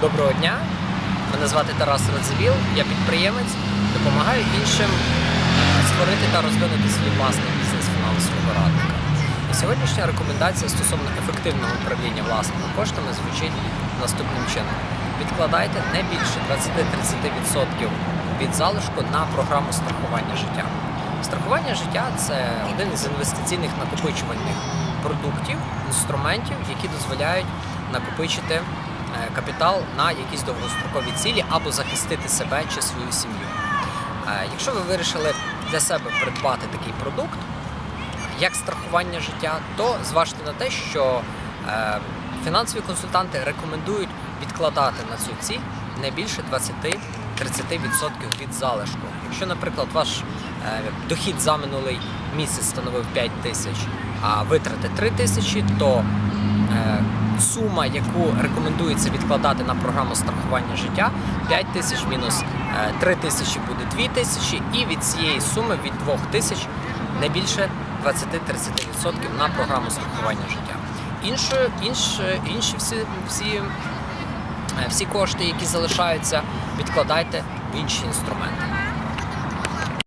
Доброго дня. Мене звати Тарас Радзивіл, я підприємець, допомагаю іншим створити та розвинути свій власний бізнес фінансового радника. І сьогоднішня рекомендація стосовно ефективного управління власними коштами звучить наступним чином: відкладайте не більше 20-30% від залишку на програму страхування життя. Страхування життя це один із інвестиційних накопичувальних продуктів, інструментів, які дозволяють накопичити капітал на якісь довгострокові цілі або захистити себе чи свою сім'ю. Е, Якщо ви вирішили для себе придбати такий продукт, як страхування життя, то зважте на те, що е, фінансові консультанти рекомендують відкладати на цю ціль не більше 20-30% від залишку. Якщо, наприклад, ваш е, дохід за минулий місяць становив 5 тисяч, а витрати 3 тисячі, то е, сума, яку рекомендується відкладати на програму страхування життя, 5 тисяч мінус е, 3 тисячі буде 2 тисячі, і від цієї суми від 2 тисяч не більше 20-30% на програму страхування життя. Інші, інші, інші всі, всі, е, всі кошти, які залишаються, відкладайте в інші інструменти.